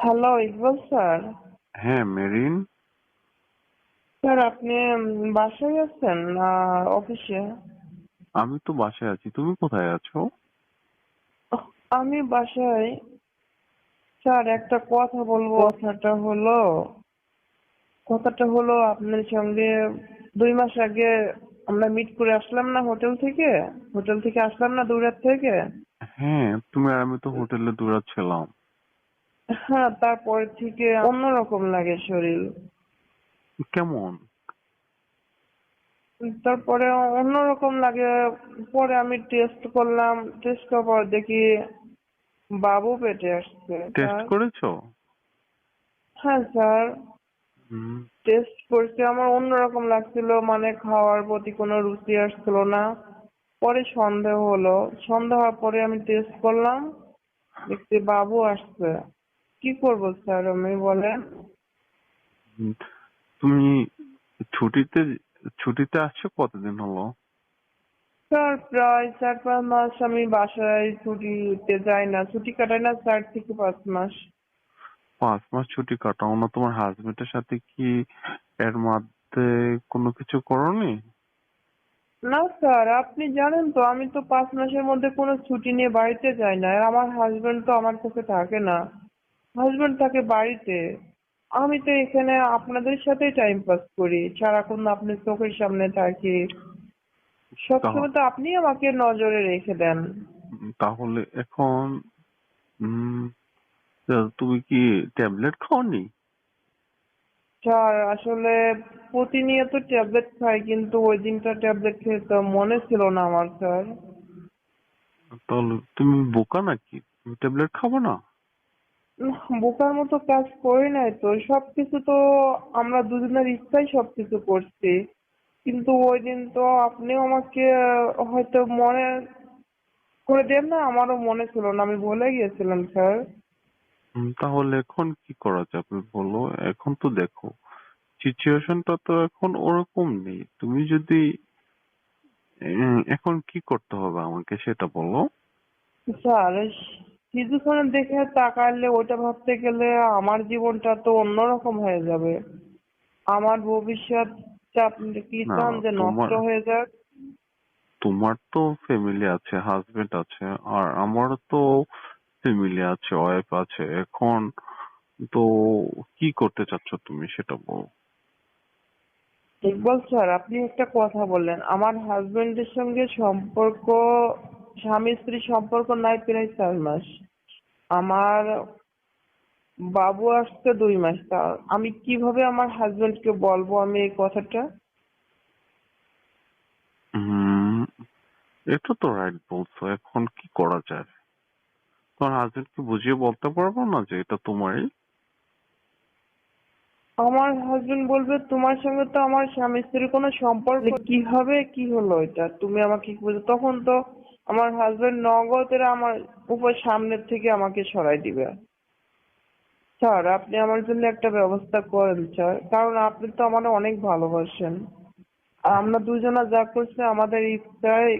Hello Iqbal sir হ্যাঁ marine. Sir আপনি বাসায় আছেন না অফিসে আমি তো বাসায় আছি। তুমি কোথায় আছো? আমি বাসায়। স্যার একটা কথা বলব কথাটা হলো কথাটা হলো আপনার সঙ্গে দুই মাস আগে আমরা মিট করে আসলাম না হোটেল থেকে? হোটেল থেকে আসলাম না দূরের থেকে? হ্যাঁ তুমি আর আমি তো হোটেলে দৌড়াচ্ছিলাম হ্যাঁ তারপর থেকে অন্যরকম লাগে শরীর। কেমন? তারপরে অন্যরকম লাগে পরে আমি টেস্ট করলাম টেস্ট করার পর দেখি বাবু পেটে আসছে। টেস্ট করেছ? হ্যাঁ স্যার। টেস্ট করতে আমার অন্যরকম লাগছিল মানে খাওয়ার প্রতি কোনো রুচি আসছিল না। পরে সন্দেহ হলো সন্দেহ হওয়ার পরে আমি টেস্ট করলাম দেখছি বাবু আসছে। কি করব স্যার আমি বলেন? তুমি ছুটিতে ছুটিতে আসছো কতদিন হলো? স্যার প্রায় চার পাঁচ মাস আমি বাসায় ছুটিতে যাই না। ছুটি কাটাই না চার থেকে পাঁচ মাস। পাঁচ মাস ছুটি কাটাও না। তোমার হাজবেন্ডের সাথে কি এর মধ্যে কোনো কিছু করনি? না স্যার আপনি জানেন তো আমি তো পাঁচ মাসের মধ্যে কোনো ছুটি নিয়ে বাড়িতে যাই না। আর আমার হাজবেন্ড তো আমার কাছে থাকে না। হাজবেন্ড থাকে বাড়িতে আমি তো এখানে আপনাদের সাথেই টাইম পাস করি সারাক্ষণ আপনার চোখের সামনে থাকি। সবসময় তো আপনি আমাকে নজরে রেখে দেন। তাহলে এখন তুমি কি ট্যাবলেট খাওনি? স্যার আসলে প্রতিনিয়ত ট্যাবলেট খাই কিন্তু ওই দিনটা ট্যাবলেট খেয়ে তো মনে ছিল না আমার স্যার। তাহলে তুমি বোকা নাকি? তুমি ট্যাবলেট খাব না? বোকার মতো কাজ করি নাই তো সবকিছু তো আমরা দুজনের ইচ্ছাই সবকিছু করছি। কিন্তু ওই দিন তো আপনিও আমাকে হয়তো মনে করে দেন না আমারও মনে ছিল না আমি ভুলে গিয়েছিলাম স্যার। তাহলে এখন কি করা যাবে বলো? এখন তো দেখো সিচুয়েশনটা তো এখন ওরকম নেই। তুমি যদি এখন কি করতে হবে আমাকে সেটা বলো। স্যার কিছুক্ষণ দেখে তাকালে ওটা ভাবতে গেলে আমার জীবনটা তো অন্যরকম হয়ে যাবে। আমার ভবিষ্যৎটা আপনি কি চান যে নষ্ট হয়ে যাক? তোমার তো ফ্যামিলি আছে হাজবেন্ড আছে আর আমার তো ফ্যামিলি আছে ওয়াইফ আছে। এখন তো কি করতে চাচ্ছ তুমি সেটা বলো। ইকবাল স্যার আপনি একটা কথা বললেন। আমার হাজবেন্ডের সঙ্গে সম্পর্ক স্বামী স্ত্রী সম্পর্ক নাই প্রায় চার মাস। আমার বাবু আসতে দুই মাস। তা আমি কীভাবে আমার হাজবেন্ডকে বলব আমি এই কথাটা? এটা তো রাইট বলছো। এখন কি করা যায়? তোমার হাজবেন্ড কি বুঝিয়ে বলতে পারব না যে এটা তোমারই? আমার হাজবেন্ড বলবে তোমার সঙ্গে তো আমার স্বামী স্ত্রীর কোনো সম্পর্ক কীভাবে? কি হলো এটা? তুমি আমাকে কি বলছো তখন তো আমার হাজবেন্ড নগদের আমার উপর সামনের থেকে আমাকে সরাই দিবে। স্যার, আপনি আমার জন্য একটা ব্যবস্থা করেন, স্যার। কারণ আপনি তো আমার অনেক ভালোবাসেন। আর আমরা দুজনা যা করছি, আমাদের ইচ্ছায়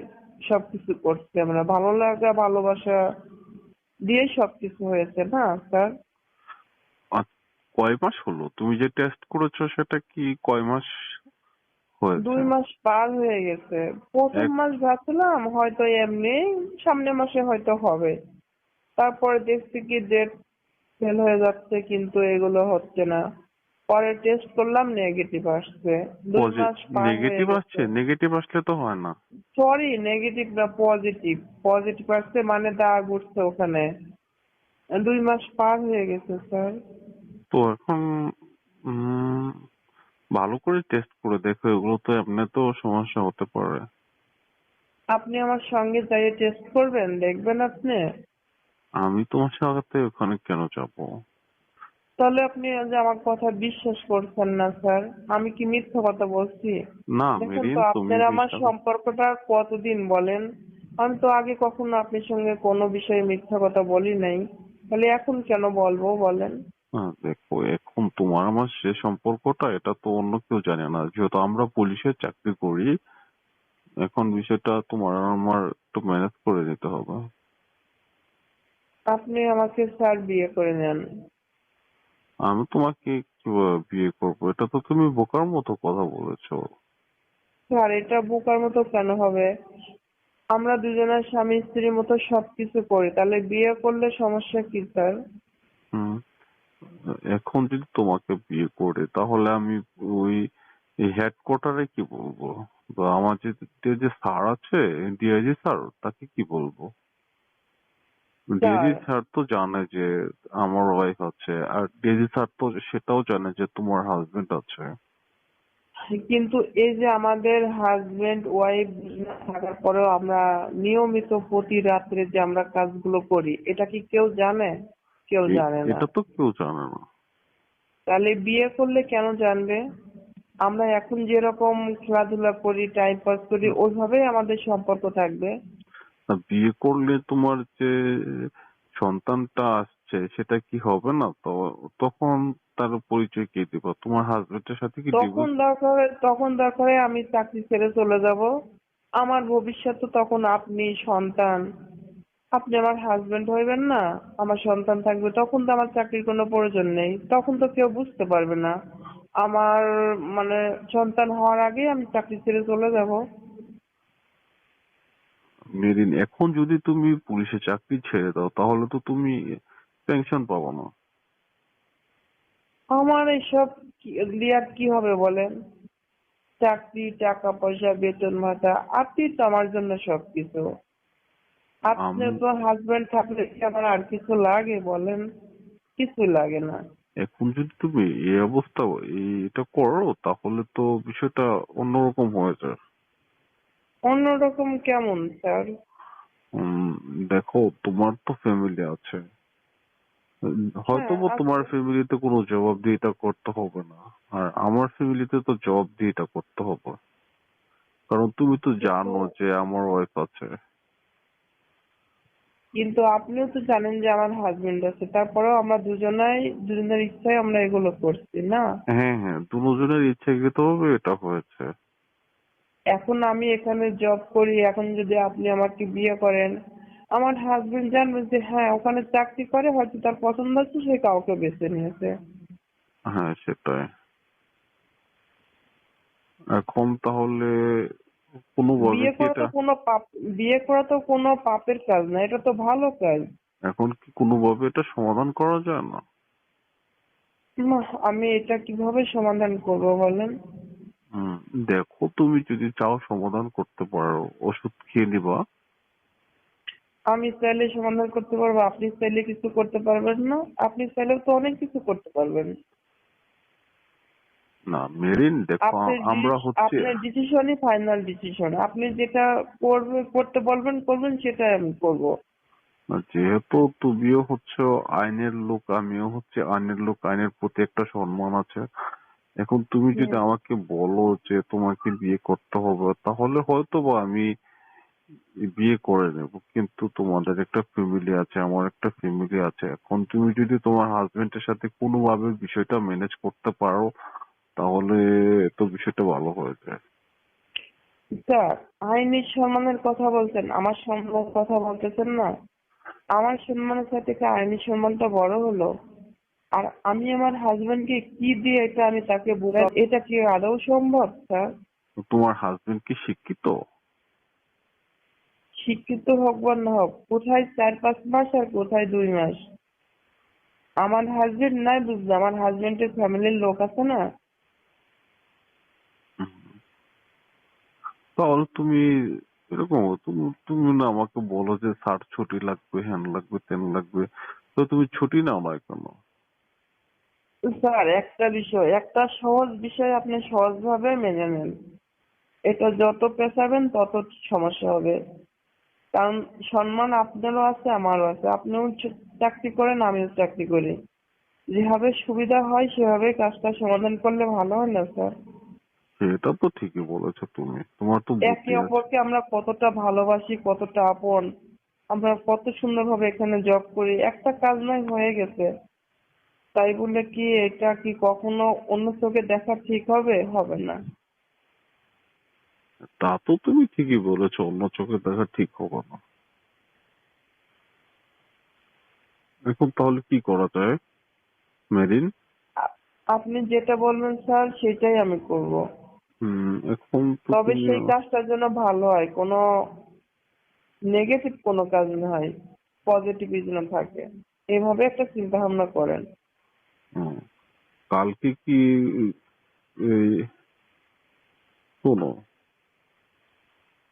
সবকিছু করছি আমরা। ভালো লাগা, ভালোবাসা দিয়ে সবকিছু হয়েছে না, স্যার? কয় মাস হলো? তুমি যে টেস্ট করেছ, সেটা কি কয় মাস দুই মাস পার হয়ে গেছে। প্রথম মাস ভাবছিলাম হয়তো এমনি সামনের মাসে হয়তো হবে। তারপরে দেখছি কি ডেট ফেল হয়ে যাচ্ছে কিন্তু এগুলো হচ্ছে না। পরে টেস্ট করলাম নেগেটিভ আসছে। দুই মাস পার নেগেটিভ আসছে? নেগেটিভ আসলে তো হয় না। সরি নেগেটিভ না পজিটিভ পজিটিভ আসছে মানে দাগ উঠছে ওখানে। দুই মাস পার হয়ে গেছে স্যার তো এখন ভালো করে টেস্ট করে দেখো এগুলো তো এমনি তো সমস্যা হতে পারে। আপনি আমার সঙ্গে যাইয়ে টেস্ট করবেন দেখবেন আপনি। আমি তোমার সাথে ওখানে কেন যাব? তাহলে আপনি যে আমার কথা বিশ্বাস করছেন না স্যার। আমি কি মিথ্যা কথা বলছি? না মেরিন তুমি আপনার আমার সম্পর্কটা কতদিন বলেন? আমি তো আগে কখনো আপনার সঙ্গে কোনো বিষয়ে মিথ্যা কথা বলি নাই। তাহলে এখন কেন বলব বলেন? হ্যাঁ, দেখো এখন তোমার আমার যে সম্পর্কটা এটা তো অন্য কেউ জানে না। যেহেতু আমরা পুলিশের চাকরি করি এখন বিষয়টা তোমার আর আমার একটু ম্যানেজ করে দিতে হবে। আপনি আমাকে স্যার বিয়ে করে নেন। আমি তোমাকে কীভাবে বিয়ে করব? এটা তো তুমি বোকার মতো কথা বলেছ। স্যার এটা বোকার মতো কেন হবে? আমরা দুজনের স্বামী স্ত্রীর মতো সবকিছু করি তাহলে বিয়ে করলে সমস্যা কি স্যার? হুম। এখন যদি তোমাকে বিয়ে করে তাহলে আমি ওই হেডকোয়ার্টারে কি বলব? বা আমার যে যে- যে স্যার আছে ডিআইজি স্যার তাকে কি বলব? ডিআইজি স্যার তো জানে যে আমার ওয়াইফ আছে আর ডিআইজি স্যার তো সেটাও জানে যে তোমার হাজবেন্ড আছে। কিন্তু এই যে আমাদের হাজবেন্ড ওয়াইফ থাকার পরেও আমরা নিয়মিত প্রতি রাত্রে যে আমরা কাজগুলো করি এটা কি কেউ জানে? কেউ জানে না। এটা তো কেউ জানে না। তাহলে বিয়ে করলে কেন জানবে? আমরা এখন যেরকম খেলাধুলা করি টাইম পাস করি ওইভাবেই আমাদের সম্পর্ক থাকবে। বিয়ে করলে তোমার যে সন্তানটা আসছে সেটা কি হবে না? তো তখন তার পরিচয় কে দিবা? তোমার হাজবেন্ডের সাথে কি তখন দরকার তখন দরকার আমি চাকরি ছেড়ে চলে যাব। আমার ভবিষ্যৎ তো তখন আপনি সন্তান। আপনি আমার হাজবেন্ড হইবেন না আমার সন্তান থাকবে তখন তো আমার চাকরির কোনো প্রয়োজন নেই তখন তো কেউ বুঝতে পারবে না। আমার মানে সন্তান হওয়ার আগেই আমি চাকরি ছেড়ে চলে যাব। মেরিন এখন যদি তুমি পুলিশে চাকরি ছেড়ে দাও তাহলে তো তুমি পেনশন পাবো না। আমার এইসব লিয়ার কি হবে বলেন? চাকরি টাকা পয়সা বেতন ভাতা আপনি তো আমার জন্য সবকিছু। আপনার আমি- তো হাজবেন্ড থাকলে কি আমার আর কিছু লাগে বলেন? কিছু লাগে না। এখন যদি তুমি এই অবস্থা এই- এটা করো তাহলে তো বিষয়টা অন্যরকম হয়ে যায়। অন্যরকম কেমন স্যার? দেখো তোমার তো ফ্যামিলি আছে। হয়তো আছে। তোমার ফ্যামিলিতে কোনো জবাবদিহিতা করতে হবে না। আর আমার ফ্যামিলিতে তো জবাবদিহিতা করতে হবে। কারণ তুমি তো জানো যে আমার ওয়াইফ আছে। কিন্তু আপনিও তো জানেন যে আমার হাজবেন্ড আছে। তারপরেও আমরা দুজনাই দুজনের ইচ্ছায় আমরা এগুলো করছি না? হ্যাঁ হ্যাঁ দুজনের ইচ্ছাকৃত এটা হয়েছে। এখন আমি এখানে জব করি এখন যদি আপনি আমাকে বিয়ে করেন আমার হাজবেন্ড জানবে যে হ্যাঁ ওখানে চাকরি করে হয়তো তার পছন্দ হচ্ছে সে কাউকে বেছে নিয়েছে। হ্যাঁ সেটাই। এখন তাহলে কোনোভাবে বিয়ে করা তো কোনো পাপ বিয়ে করা তো কোনো পাপের কাজ না এটা তো ভালো কাজ। এখন কি কোনোভাবে এটা সমাধান করা যায় না আমি এটা কীভাবে সমাধান করব বলেন? হুম, দেখো তুমি যদি চাও সমাধান করতে পারো ওষুধ খেয়ে নিবা। আমি চাইলে সমাধান করতে পারব আপনি চাইলে কিছু করতে পারবেন না আপনি চাইলেও তো অনেক কিছু করতে পারবেন। না মেরিন দেখো আপনার আমরা ডিসি- হচ্ছে আপনার ডিসিশনই ফাইনাল ডিসিশন আপনি যেটা করবে করতে বলবেন করবেন সেটাই আমি করব। যেহেতু তুমিও হচ্ছে আইনের লোক আমিও হচ্ছে আইনের লোক আইনের প্রতি একটা সম্মান আছে। এখন তুমি যদি আমাকে বলো যে তোমাকে বিয়ে করতে হবে তাহলে হয়তো বা আমি বিয়ে করে নেব। কিন্তু তোমাদের একটা ফ্যামিলি আছে আমার একটা ফ্যামিলি আছে। এখন তুমি যদি তোমার হাজবেন্ডের সাথে কোনোভাবে বিষয়টা ম্যানেজ করতে পারো তাহলে তো বিষয়টা ভালো হয়ে যায় স্যার আইনের সম্মানের কথা বলছেন আমার সম্মানের কথা বলতেছেন না। আমার সম্মানের সাথে কি আইনের সম্মানটা বড় হলো? আর আমি আমার হাজবেন্ডকে কি দিয়ে এটা আমি তাকে বোঝাই? এটা কি আদৌ সম্ভব স্যার? তোমার হাজবেন্ড কি শিক্ষিত? শিক্ষিত হোক বা না হোক কোথায় চার পাঁচ মাস আর কোথায় দুই মাস? আমার হাজবেন্ড নাই বুঝলো আমার হাজবেন্ডের ফ্যামিলির লোক আছে না হুম। তাহলে তুমি এরকম তুমি তুমি না আমাকে বলো যে স্যার ছুটি লাগবে হ্যান লাগবে তেন লাগবে, তো তুমি ছুটি নাও না কেন? স্যার, একটা বিষয়, একটা সহজ বিষয় আপনি সহজভাবে মেনে নেন। এটা যত পেছাবেন তত সমস্যা হবে। কারণ সম্মান আপনারও আছে, আমারও আছে। আপনিও চাকরি করেন, আমিও চাকরি করি। যেভাবে সুবিধা হয় সেভাবে কাজটা সমাধান করলে ভালো হয় না, স্যার? সেটা তো ঠিকই বলেছ তুমি। তোমার তো বুদ্ধি একে আছে। অপরকে আমরা কতটা ভালোবাসি কতটা আপন। আমরা কত সুন্দরভাবে এখানে জব করি। একটা কাজ নয় হয়ে গেছে। তাই বলে কি এটা কি কখনো অন্য চোখে দেখা ঠিক হবে? হবে না। তা তো তুমি ঠিকই বলেছ অন্য চোখে দেখা ঠিক হবে না। এখন তাহলে কি করা যায়? মেরিন? আপনি যেটা বলবেন স্যার সেটাই আমি করব। হুম এখন তো তবে তুমি- সেই কাজটার জন্য ভালো হয়। কোনো নেগেটিভ কোনো কাজ না হয়। পজিটিভ যেন থাকে। এভাবে একটা চিন্তা ভাবনা করেন। হুম। কালকে কি এই শোনো।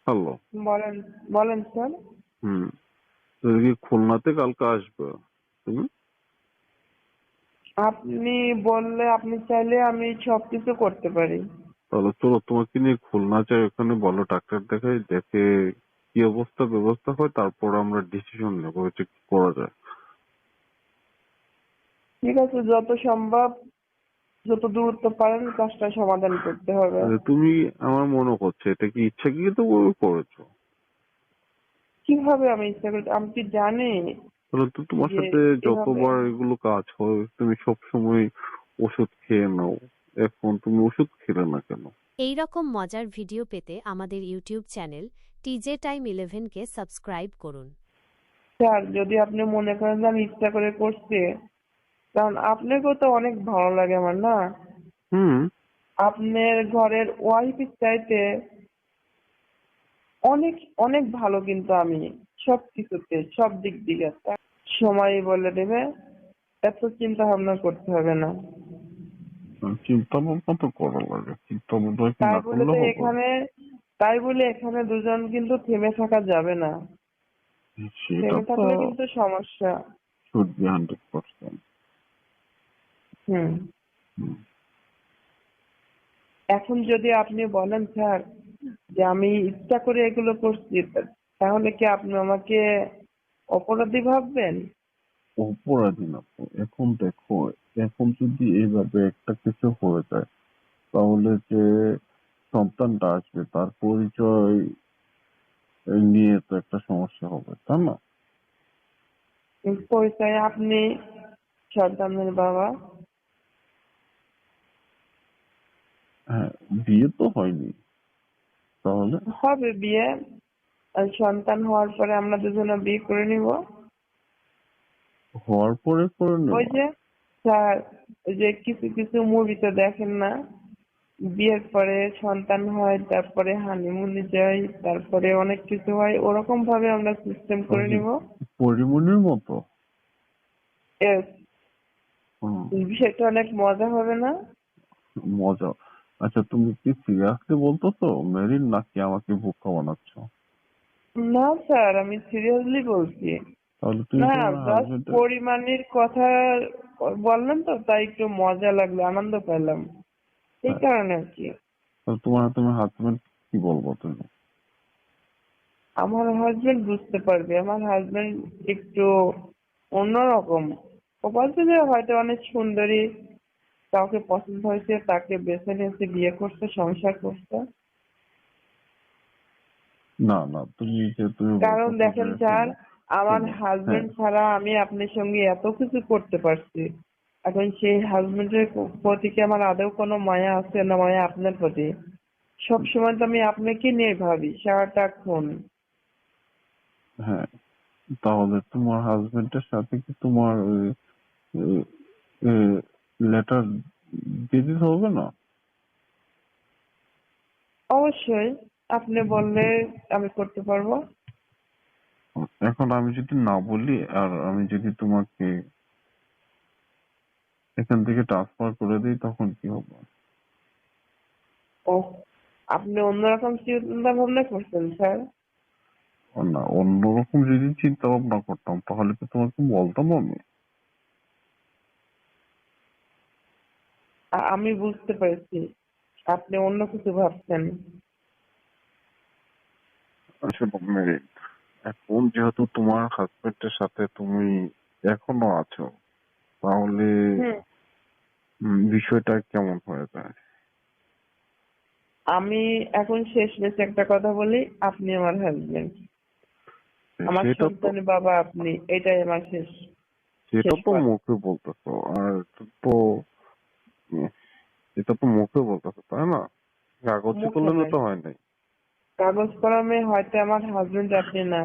হ্যালো। বলেন বলেন স্যার। হুম তুমি কি খুলনাতে কালকে আসবে? তুমি আপনি বললে আপনি চাইলে আমি সবকিছু করতে পারি। তাহলে চলো তোমাকে নিয়ে খুলনা যাই ওখানে বলো ডাক্তার দেখাই দেখে কি অবস্থা ব্যবস্থা হয় তারপর আমরা ডিসিশন নেব যে কি করা যায়। ঠিক আছে যত সম্ভব যত দূরত্ব পারেন কাজটা সমাধান করতে হবে। তুমি আমার মনে হচ্ছে এটা কি ইচ্ছাকৃত করেছ? কীভাবে আমি ইচ্ছা করি আমি কি জানি তাহলে তো তোমার সাথে যতবার এগুলো কাজ হয় তুমি সব সময় ওষুধ খেয়ে নাও। এখন তুমি ওষুধ খেলে না কেন? এই রকম মজার ভিডিও পেতে আমাদের ইউটিউব চ্যানেল টিজে টাইম ইলেভেনকে সাবস্ক্রাইব করুন। স্যার যদি আপনি মনে করেন যে আমি ইচ্ছা করে করছি কারণ আপনাকেও তো অনেক ভালো লাগে আমার না? হুম। আপনার ঘরের ওয়াইফের চাইতে অনেক অনেক ভালো কিন্তু আমি সব কিছুতে সব দিক দিয়ে। সময় বলে দেবে এত চিন্তা ভাবনা করতে হবে না। চিন্তা ভাবনা তো করা লাগে চিন্তা ভাবনা কি তাই না বলে করলে হবে। এখানে তাই বলে এখানে দুজন কিন্তু থেমে থাকা যাবে না। থেমে থাকলে কিন্তু সমস্যা। Should be hundred percent hmm. এখন যদি আপনি বলেন স্যার যে আমি ইচ্ছা করে এগুলো করছি তাহলে কি আপনি আমাকে অপরাধী ভাববেন? অপরাধী না এখন দেখো এখন যদি এইভাবে একটা কিছু হয়ে যায় তাহলে যে সন্তানটা আসবে তার পরিচয় নিয়ে তো একটা সমস্যা হবে তাই না? পরিচয় আপনি সন্তানের বাবা? হ্যাঁ বিয়ে তো হয়নি তাহলে? হবে বিয়ে সন্তান হওয়ার পরে আমরা দুজনে বিয়ে করে নিব। হওয়ার পরে করে নেব। ওই যে স্যার ওই যে কিছু কিছু মুভিতে দেখেন না? বিয়ের পরে সন্তান হয় তারপরে হানিমুনে যাই তারপরে অনেক কিছু হয় ওরকম ভাবে আমরা সিস্টেম করে নিব। পরিমণির মতো? বিষয়টা অনেক মজা হবে না? মজা। আচ্ছা তুমি কি সিরিয়াসলি বলতেছো? মেরিন নাকি আমাকে বোকা বানাচ্ছ? না স্যার আমি সিরিয়াসলি বলছি। তাহলে তুমি না তোমার পরিমাণের কথা বললাম তো তাই একটু মজা লাগল আনন্দ পেলাম। এই হ্যাঁ। কারণে আর কি। তোমার তোমার হাজবেন্ড কি বলব তুমি? আমার হাজবেন্ড বুঝতে পারবে আমার হাজবেন্ড একটু অন্যরকম। ও বলছে যে হয়তো অনেক সুন্দরী কাউকে পছন্দ হয়েছে তাকে বেছে নিয়েছে বিয়ে করছে সংসার করছে। না না তুমি তুমি কারণ দেখেন স্যার আমার হ্যাঁ। হাজবেন্ড ছাড়া আমি আপনার সঙ্গে এত কিছু করতে পারছি। এখন সেই হাজবেন্ডের প্রতি কি আমার আদৌ কোনো মায়া আছে না মায়া আপনার প্রতি? সব সময় তো আমি আপনাকে নিয়ে ভাবি সারাটাক্ষণ হ্যাঁ তাহলে তোমার হাজবেন্ডের সাথে কি তোমার লেটার দিয়ে দিতে হবে না? অবশ্যই আপনি বললে আমি করতে পারব। এখন আমি যদি না বলি আর আমি যদি তোমাকে এখান থেকে ট্রান্সফার করে দিই তখন কি হবে? ও আপনি অন্যরকম চিন্তা ভাবনা করছেন স্যার? না অন্যরকম যদি চিন্তা ভাবনা করতাম তাহলে তো তোমাকে বলতাম আমি। আমি বুঝতে পেরেছি। আপনি অন্য কিছু ভাবছেন। আসলে মেরে এখন যেহেতু তোমার হাজবেন্ডের সাথে তুমি এখনও আছো তাহলে হুম বিষয়টা কেমন হয়ে যায়? আমি এখন শেষ মেশে একটা কথা বলি আপনি আমার হাজবেন্ড আমার সন্তানের বাবা আপনি এটাই আমার শেষ সেটা তো মুখে বলতেছো আর তো এটা তো মুখে বলতেছো তাই না? কাগজে কলমে তো হয় নাই। কাগজ কলমে হয়তো আমার হাজবেন্ড আপনি না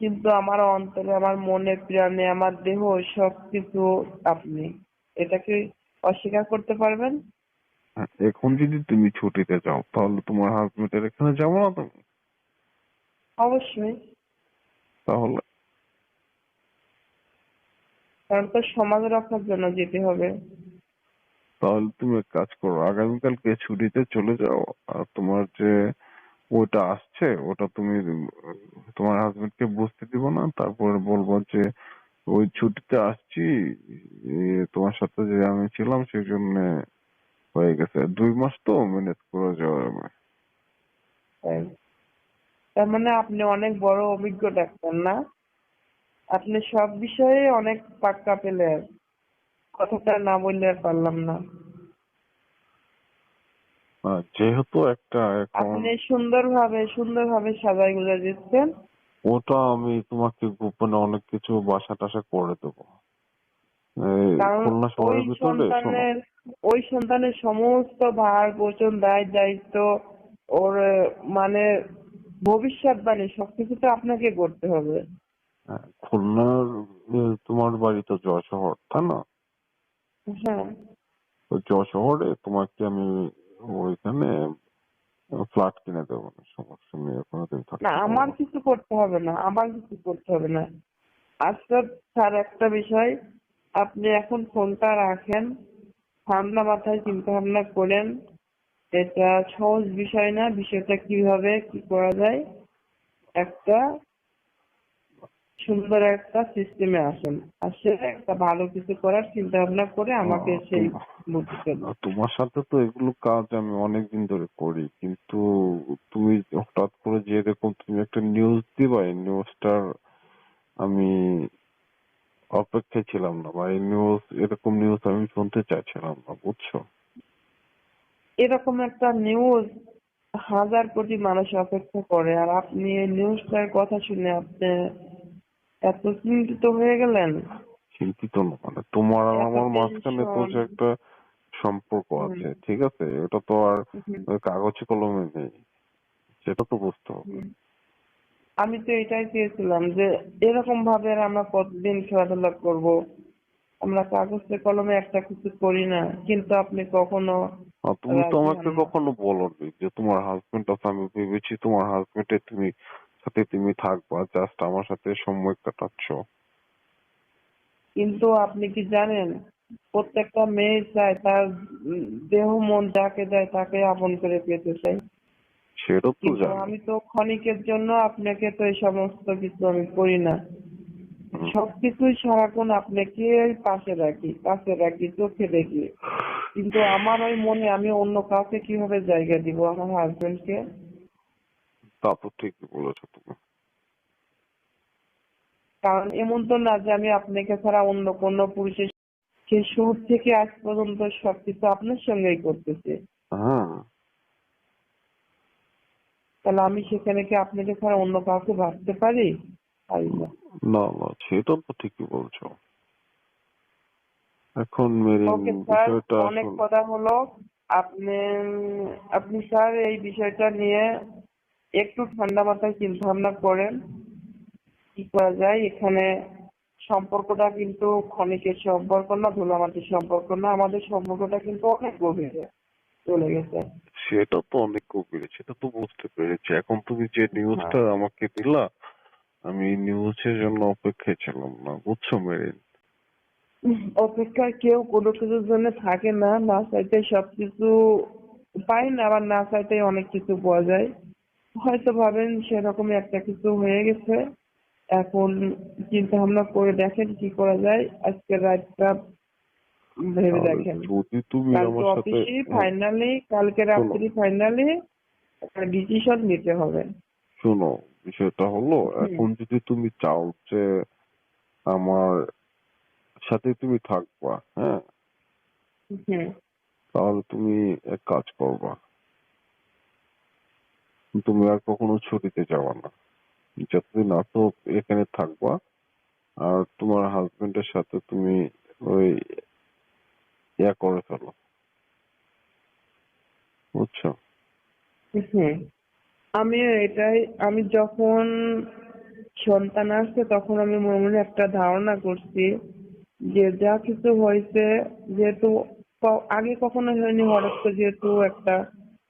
কিন্তু আমার অন্তরে আমার মনে প্রাণে আমার দেহ সবকিছু আপনি। এটাকে অস্বীকার করতে পারবেন? হ্যাঁ, এখন যদি তুমি ছুটিতে যাও তাহলে তোমার হাজবেন্ডের এখানে যাব না তুমি অবশ্যই। তাহলে? কারণ তো সমাজ রক্ষার জন্য যেতে হবে। তাহলে তুমি এক কাজ করো আগামীকালকে ছুটিতে চলে যাও আর তোমার যে ওটা আসছে, ওটা তুমি, তোমার হাজবেন্ডকে বুঝতে দিব না, তারপরে বলব যে, ওই ছুটিতে আসছি তোমার সাথে যে আমি ছিলাম সেই জন্য হয়ে গেছে। দুই মাস তো ম্যানেজ করে যাওয়া যাবে। তার মানে আপনি অনেক বড় অভিজ্ঞ ডাক্তার না? আপনি সব বিষয়ে অনেক পাক্কা প্লেয়ার কথাটা না বললে আর পারলাম না। যেহেতু একটা আপনি সুন্দরভাবে সুন্দরভাবে সাজাই গুজা দিচ্ছেন। ওটা আমি তোমাকে গোপনে অনেক কিছু বাসা টাসা করে দেবো। খুলনা ওই শহরের ভিতরে সন্তানের ওই সন্তানের সমস্ত ভার বোঝন দায় দায়িত্ব ওর মানে ভবিষ্যৎবাণী সবকিছু তো আপনাকে করতে হবে। হ্যাঁ, খুলনার তোমার বাড়ি তো যশোহর তাই না? হ্যাঁ। তো যশোহরে তোমাকে আমি ওইখানে ফ্ল্যাট কিনে দেবো সমস্যা নেই না আমার কিছু করতে হবে না আমার কিছু করতে হবে না। আচ্ছা স্যার একটা বিষয় আপনি এখন ফোনটা রাখেন ঠান্ডা মাথায় চিন্তা ভাবনা করেন এটা সহজ বিষয় না বিষয়টা কীভাবে কি করা যায় একটা সুন্দর একটা সিস্টেমে আসেন। আসে একটা ভালো কিছু করার চিন্তা ভাবনা করে আমাকে সেই তোমার সাথে তো এগুলো কাজ আমি অনেকদিন ধরে করি কিন্তু তুমি হঠাৎ করে যে এরকম তুমি একটা নিউজ দিবা এই নিউজটার আমি অপেক্ষায় ছিলাম না বা এই নিউজ এরকম নিউজ আমি শুনতে চাইছিলাম না বুঝছ? এরকম একটা নিউজ হাজার কোটি মানুষ অপেক্ষা করে আর আপনি এই নিউজটার কথা শুনে আপনি এত চিন্তিত হয়ে গেলেন? চিন্তিত না মানে তোমার আর আমার মাঝখানে তো যে একটা সম্পর্ক আছে ঠিক আছে? এটা তো আর কাগজে কলমে নেই সেটা তো বুঝতে হবে। আমি তো এটাই চেয়েছিলাম যে এরকম ভাবে আর আমরা কতদিন খেলাধুলা করব? আমরা কাগজে কলমে একটা কিছু করি না কিন্তু আপনি কখনো তুমি তো আমাকে কখনো বলোনি যে তোমার হাজবেন্ড আছে আমি ভেবেছি তোমার হাজবেন্ডে তুমি সাথে তুমি থাকবা জাস্ট আমার সাথে সময় কাটাচ্ছ। কিন্তু আপনি কি জানেন প্রত্যেকটা মেয়ে চায় তার দেহ মন যাকে দেয় তাকে আপন করে পেতে চায়। সেটা তো জানি। আমি তো ক্ষণিকের জন্য আপনাকে তো এই সমস্ত কিছু আমি করি না। সবকিছুই সারাক্ষণ আপনাকে পাশে রাখি কাছে রাখি চোখে দেখি। কিন্তু আমার ওই মনে আমি অন্য কাউকে কীভাবে জায়গা দিব আমার হাজবেন্ডকে তা তো ঠিকই বলেছ তুমি। কারণ এমন তো না যে আমি আপনাকে ছাড়া অন্য কোনো পুরুষের সে শুরু থেকে আজ পর্যন্ত সবকিছু আপনার সঙ্গেই করতেছে। হ্যাঁ। তাহলে আমি সেখানে কি আপনাকে ছাড়া অন্য কাউকে ভাবতে পারি? না। না সেটা তো ঠিকই বলছো। এখন স্যার অনেক কথা হলো। আপনি আপনি স্যার এই বিষয়টা নিয়ে একটু ঠান্ডা মাথায় চিন্তা ভাবনা করেন কি করা যায়? এখানে সম্পর্কটা কিন্তু ক্ষণিকের সম্পর্ক না ধুলামাটির সম্পর্ক না আমাদের সম্পর্কটা কিন্তু অনেক গভীরে চলে গেছে। সেটা তো অনেক গভীরে সেটা তো বুঝতে পেরেছি। এখন তুমি যে নিউজটা আমাকে দিলা আমি নিউজের জন্য অপেক্ষায় ছিলাম না বুঝছ মেরিন? অপেক্ষায় কেউ কোনো কিছুর জন্য থাকে না না চাইতে সবকিছু পাই না আবার না চাইতে অনেক কিছু পাওয়া যায়। হয়তো ভাবেন সেরকম একটা কিছু হয়ে গেছে। এখন চিন্তা ভাবনা করে দেখেন কি করা যায়। আজকে রাতটা ভেবে দেখেন। যদি তুমি কালকে আমার সাথে ফাইনালি কালকে রাত্রি ফাইনালি একটা ডিসিশন নিতে হবে। শোনো বিষয়টা হলো এখন যদি তুমি চাও যে আমার সাথে তুমি থাকবা হ্যাঁ? তাহলে তুমি এক কাজ করবা। তুমি আর কখনো ছুটিতে যাবা না। যতদিন আসো এখানে থাকবা। আর তোমার হাজবেন্ডের সাথে তুমি ওই ইয়া করে ফেলো বুঝছ? হুম। আমি এটাই, আমি যখন সন্তান আসছে তখন আমি মনে মনে একটা ধারণা করছি যে যা কিছু হয়েছে যেহেতু আগে কখনো হয়নি হঠাৎ করে যেহেতু একটা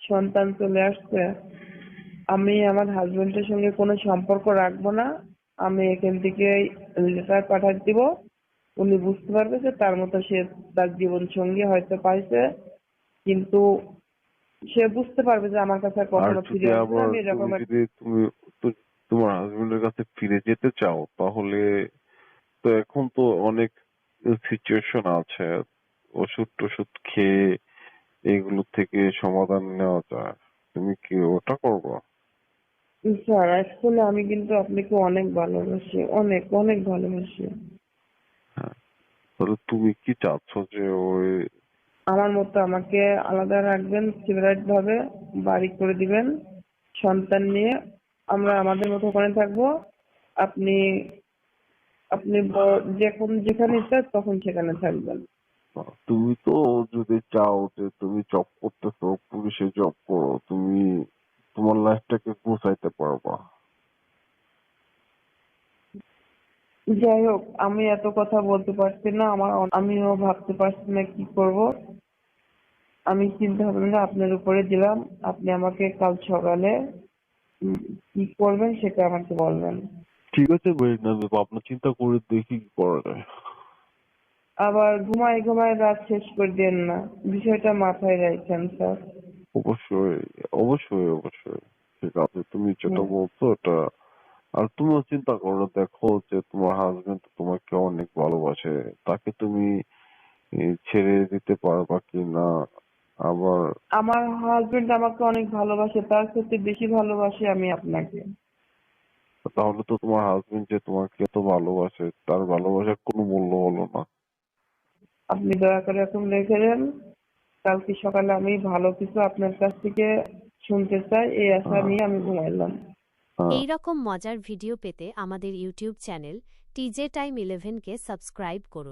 সন্তান চলে আসছে। আমি আমার হাজবেন্ডের সঙ্গে কোনো সম্পর্ক রাখব না। আমি এখান থেকে লেটার পাঠিয়ে দিব। উনি বুঝতে পারবে যে তার মতো সে তার জীবন সঙ্গী হয়তো পাইছে। কিন্তু সে বুঝতে পারবে যে আমার কাছে কখনো ফিরে আসবে আমি এরকম তুমি তোমার হাজবেন্ডের কাছে ফিরে যেতে চাও তাহলে তো এখন তো অনেক সিচুয়েশন আছে। ওষুধ টষুধ খেয়ে এগুলো থেকে সমাধান নেওয়া যায়। তুমি কি ওটা করবা? স্যার আসলে আমি কিন্তু আপনাকে অনেক ভালোবাসি অনেক অনেক ভালোবাসি। তাহলে তুমি কি চাচ্ছ যে ওই আমার মতো আমাকে আলাদা রাখবেন সেপারেট ভাবে বাড়ি করে দিবেন সন্তান নিয়ে আমরা আমাদের মতো ওখানে থাকব। আপনি আপনি যখন যেখানে ইচ্ছা তখন সেখানে থাকবেন। তুমি তো যদি চাও যে তুমি জব করতেছো পুলিশে জব করো তুমি তোমার লাইফটাকে গুছাইতে পারবা। যাই হোক আমি এত কথা বলতে পারছি না আমার আমিও ভাবতে পারছি না কি করব। আমি চিন্তা ভাবনা আপনার উপরে দিলাম আপনি আমাকে কাল সকালে কি করবেন সেটা আমাকে বলবেন। ঠিক আছে আপনার চিন্তা করে দেখি কি করা যায়। আবার ঘুমায় ঘুমায় রাত শেষ করে দেন না। বিষয়টা মাথায় রাখছেন স্যার। অবশ্যই অবশ্যই অবশ্যই। ঠিক আছে তুমি যেটা বলছো ওটা আর তুমিও চিন্তা করো দেখো যে তোমার হাজবেন্ড তোমাকে অনেক ভালোবাসে তাকে তুমি ছেড়ে দিতে পারবা কি না? আবার আমার হাজবেন্ড আমাকে অনেক ভালোবাসে তার সাথে বেশি ভালোবাসি আমি আপনাকে। তাহলে তো তোমার হাজবেন্ড যে তোমাকে এত ভালোবাসে তার ভালোবাসার কোনো মূল্য হলো না। আপনি দয়া করে এখন রেখে দেন। কালকে সকালে আমি ভালো কিছু আপনার কাছ থেকে শুনতে চাই এই আশা. নিয়ে আমি ঘুমাইলাম। এই রকম মজার ভিডিও পেতে আমাদের ইউটিউব চ্যানেল টিজে টাইম ইলেভেনকে সাবস্ক্রাইব করুন।